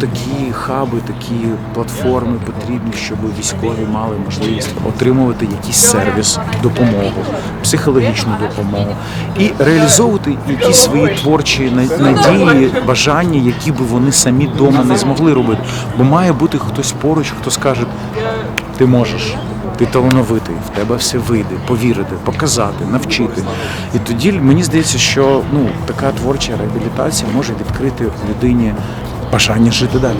такі хаби, такі платформи потрібні, щоб військові мали можливість отримувати якийсь сервіс, допомогу, психологічну допомогу і реалізовувати якісь свої творчі надії, бажання, які би вони самі вдома не змогли робити. Бо має бути хтось поруч, хто скаже, ти можеш. Ти талановитий, в тебе все вийде, повірити, показати, навчити. І тоді мені здається, що ну така творча реабілітація може відкрити людині бажання жити далі.